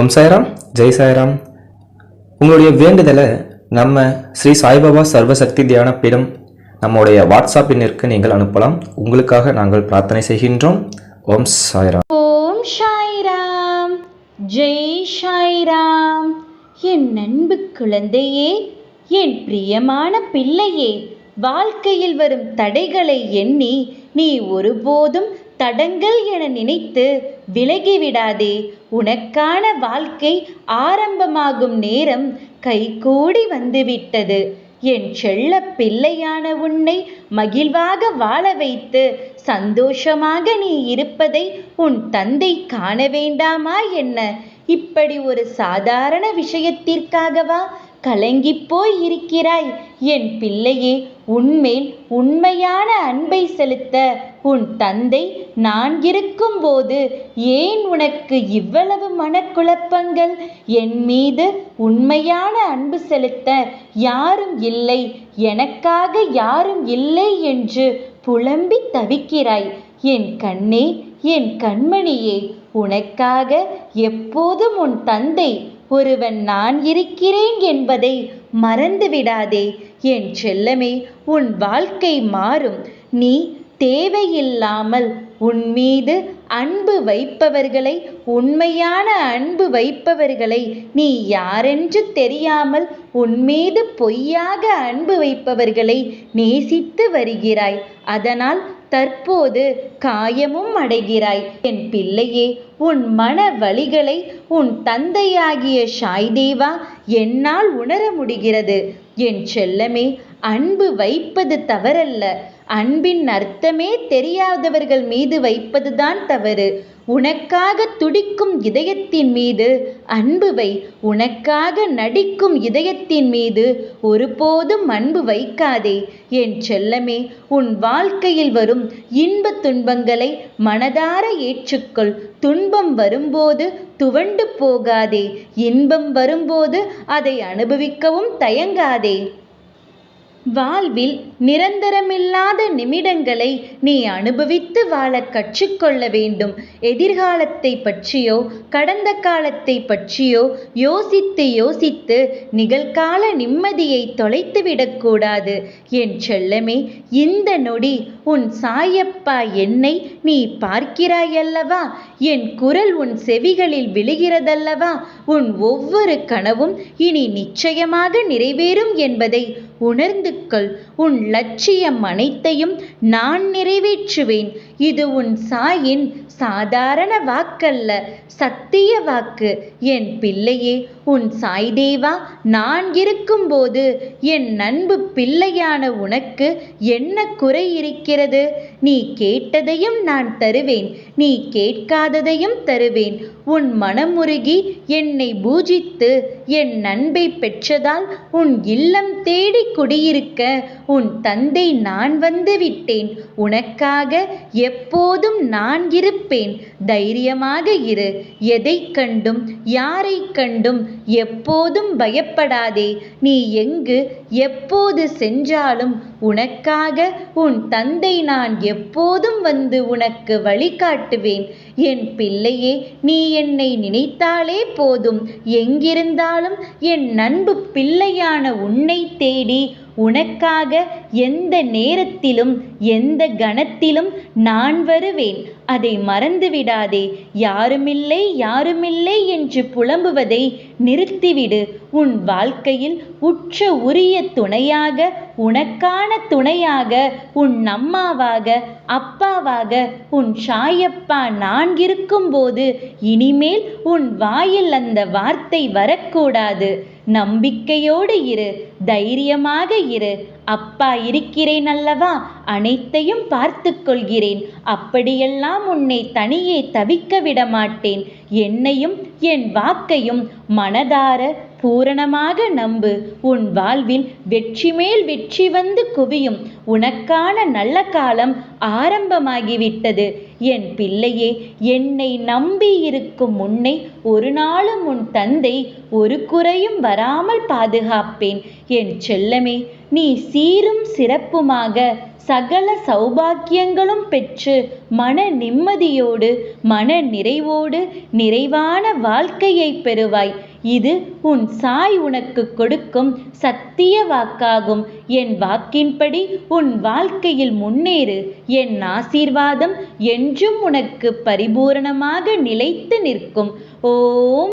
ஓம் சாய்ராம் ஜெய் சாய்ராம். உங்களுடைய வேண்டுதலை நம்ம ஸ்ரீ சாய்பாபா சர்வசக்தி தியான பீடம் நம்முடைய வாட்ஸ்அப் எண்ணிற்கு நீங்கள் அனுப்பலாம். உங்களுக்காக நாங்கள் பிரார்த்தனை செய்கின்றோம். ஓம் சாய்ராம். ஓம் சாய்ராம் ஜெய் சாய்ராம். என் அன்பு குழந்தையே என் பிரியமான பிள்ளையே வாழ்க்கையில் வரும் தடைகளை எண்ணி நீ ஒருபோதும் தடங்கள் என நினைத்து விலகிவிடாதே உனக்கான வாழ்க்கை ஆரம்பமாகும் நேரம் கைகூடி வந்துவிட்டது. என் செல்ல பிள்ளையான உன்னை மகிழ்வாக வாழ வைத்து சந்தோஷமாக நீ இருப்பதை உன் தந்தை காண வேண்டாமா என்ன? இப்படி ஒரு சாதாரண விஷயத்திற்காகவா கலங்கிப் போய் இருக்கிறாய் என் பிள்ளையே உன்மேல் உண்மையான அன்பை செலுத்த உன் தந்தை நான் இருக்கும்போது ஏன் உனக்கு இவ்வளவு மனக்குழப்பங்கள்? என் மீது உண்மையான அன்பு செலுத்த யாரும் இல்லை. எனக்காக யாரும் இல்லை என்று புலம்பி தவிக்கிறாய். என் கண்ணே என் கண்மணியே உனக்காக எப்போதும் உன் தந்தை ஒருவன் நான் இருக்கிறேன் என்பதை மறந்துவிடாதே. என் செல்லமே உன் வாழ்க்கை மாறும். நீ தேவையில்லாமல் உன்மீது அன்பு வைப்பவர்களை உண்மையான அன்பு வைப்பவர்களை நீ யாரென்று தெரியாமல் உன்மீது பொய்யாக அன்பு வைப்பவர்களை நேசித்து வருகிறாய். அதனால் தற்போது காயமும் அடைகிறாய். என் பிள்ளையே உன் மன வழிகளை உன் தந்தையாகிய ஷாய்தேவா என்னால் உணர முடிகிறது. என் செல்லமே அன்பு வைப்பது தவறல்ல. அன்பின் அர்த்தமே தெரியாதவர்கள் மீது வைப்பதுதான் தவறு. உனக்காக துடிக்கும் இதயத்தின் மீது அன்பு வை உனக்காக நடிக்கும் இதயத்தின் மீது ஒருபோதும் அன்பு வைக்காதே. என் செல்லமே உன் வாழ்க்கையில் வரும் இன்ப துன்பங்களை மனதார ஏற்றுக்கொள். துன்பம் வரும்போது துவண்டு போகாதே. இன்பம் வரும்போது அதை அனுபவிக்கவும் தயங்காதே. வாழ்வில் நிரந்தரமில்லாத நிமிடங்களை நீ அனுபவித்து வாழ கற்றுக்கொள்ள வேண்டும். எதிர்காலத்தை பற்றியோ கடந்த காலத்தை பற்றியோ யோசித்து யோசித்து நிகழ்கால நிம்மதியை தொலைத்துவிடக்கூடாது என் செல்லமே இந்த நொடி உன் சாயப்பா என்னை நீ பார்க்கிறாயல்லவா? என் குரல் உன் செவிகளில் விழுகிறதல்லவா? உன் ஒவ்வொரு கனவும் இனி நிச்சயமாக நிறைவேறும் என்பதை உணர்ந்து கொள். உன் லட்சியம் அனைத்தையும் நான் நிறைவேற்றுவேன். இது உன் சாயின் சாதாரண வாக்கல்ல சத்திய வாக்கு. என் பிள்ளையே உன் சாய்தேவா நான் இருக்கும்போது என் அன்பு பிள்ளையான உனக்கு என்ன குறை இருக்கிறது? நீ கேட்டதையும் நான் தருவேன் நீ கேட்காததையும் தருவேன். உன் மனமுருகி என்னை பூஜித்து என் அன்பை பெற்றதால் உன் இல்லம் தேடி குடியிருக்க உன் தந்தை நான் வந்து விட்டேன். உனக்காக எப்போதும் நான் இருப்பேன். தைரியமாக இரு. எதை கண்டும் யாரை கண்டும் எப்போதும் பயப்படாதே. நீ எங்கு எப்போது சென்றாலும் உனக்காக உன் தந்தை நான் எப்போதும் வந்து உனக்கு வழிகாட்டுவேன். என் பிள்ளையே நீ என்னை நினைத்தாலே போதும். எங்கிருந்தாலும் என் நண்பு பிள்ளையான உன்னை தேடி உனக்காக எந்த நேரத்திலும் எந்த கணத்திலும் நான் வருவேன். அதை மறந்துவிடாதே யாருமில்லை யாருமில்லை என்று புலம்புவதை நிறுத்திவிடு. உன் வாழ்க்கையில் உற்ற உரிய துணையாக உனக்கான துணையாக உன் அம்மாவாக அப்பாவாக உன் சாயப்பா நான் இருக்கும்போது இனிமேல் உன் வாயில் அந்த வார்த்தை வரக்கூடாது. நம்பிக்கையோடு இரு தைரியமாக இரு. அப்பா இருக்கிறேன் அல்லவா? அனைத்தையும் பார்த்து கொள்கிறேன். அப்படியெல்லாம் உன்னை தனியே தவிக்க விட மாட்டேன் என்னையும் என் வாக்கையும் மனதார பூரணமாக நம்பு. உன் வாழ்வில் வெற்றி மேல் வெற்றி வந்து குவியும். உனக்கான நல்ல காலம் ஆரம்பமாகிவிட்டது. என் பிள்ளையே என்னை நம்பி இருக்கும் உன்னை ஒரு நாளும் உன் தந்தை ஒரு குறையும் வராமல் பாதுகாப்பேன். என் செல்லமே நீ சீரும் சிறப்புமாக சகல சௌபாக்கியங்களும் பெற்று மன நிம்மதியோடு மன நிறைவோடு நிறைவான வாழ்க்கையை பெறுவாய். இது உன் சாய் உனக்கு கொடுக்கும் சத்திய வாக்காகும். என் வாக்கின்படி உன் வாழ்க்கையில் முன்னேறு. என் ஆசீர்வாதம் என்றும் உனக்கு பரிபூரணமாக நிலைத்து நிற்கும். ஓம்